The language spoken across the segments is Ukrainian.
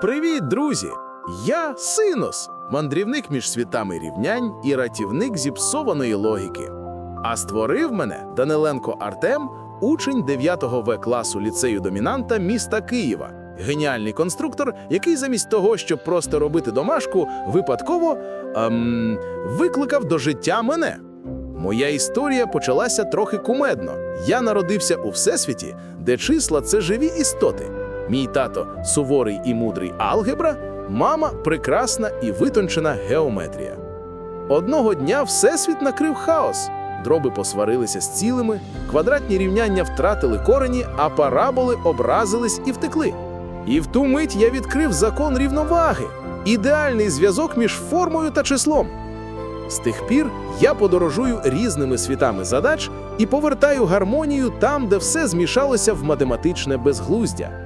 Привіт, друзі! Я Синус, мандрівник між світами рівнянь і ратівник зіпсованої логіки. А створив мене Даниленко Артем, учень 9 В класу ліцею домінанта міста Києва. Геніальний конструктор, який замість того, щоб просто робити домашку, випадково ем, викликав до життя мене. Моя історія почалася трохи кумедно. Я народився у всесвіті, де числа це живі істоти. Мій тато суворий і мудрий алгебра, мама прекрасна і витончена геометрія. Одного дня всесвіт накрив хаос. Дроби посварилися з цілими, квадратні рівняння втратили корені, а параболи образились і втекли. І в ту мить я відкрив закон рівноваги, ідеальний зв'язок між формою та числом. З тих пір я подорожую різними світами задач і повертаю гармонію там, де все змішалося в математичне безглуздя.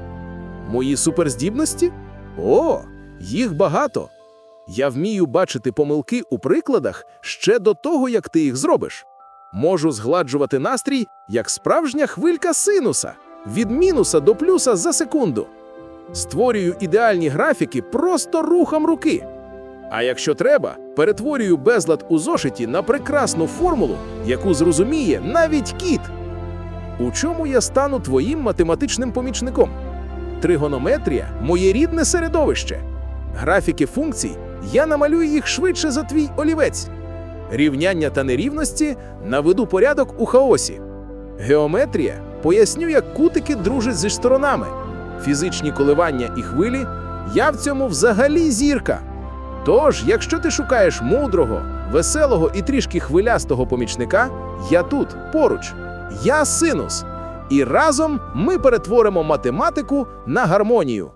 Мої суперздібності? О, їх багато. Я вмію бачити помилки у прикладах ще до того, як ти їх зробиш. Можу згладжувати настрій, як справжня хвилька синуса, від мінуса до плюса за секунду. Створюю ідеальні графіки просто рухом руки. А якщо треба, перетворюю безлад у зошиті на прекрасну формулу, яку зрозуміє навіть кіт. У чому я стану твоїм математичним помічником? Тригонометрія моє рідне середовище. Графіки функцій я намалюю їх швидше за твій олівець. Рівняння та нерівності наведу порядок у хаосі. Геометрія поясню, як кутики дружать зі сторонами. Фізичні коливання і хвилі я в цьому взагалі зірка. Тож, якщо ти шукаєш мудрого, веселого і трішки хвилястого помічника, я тут поруч. Я синус. І разом ми перетворимо математику на гармонію.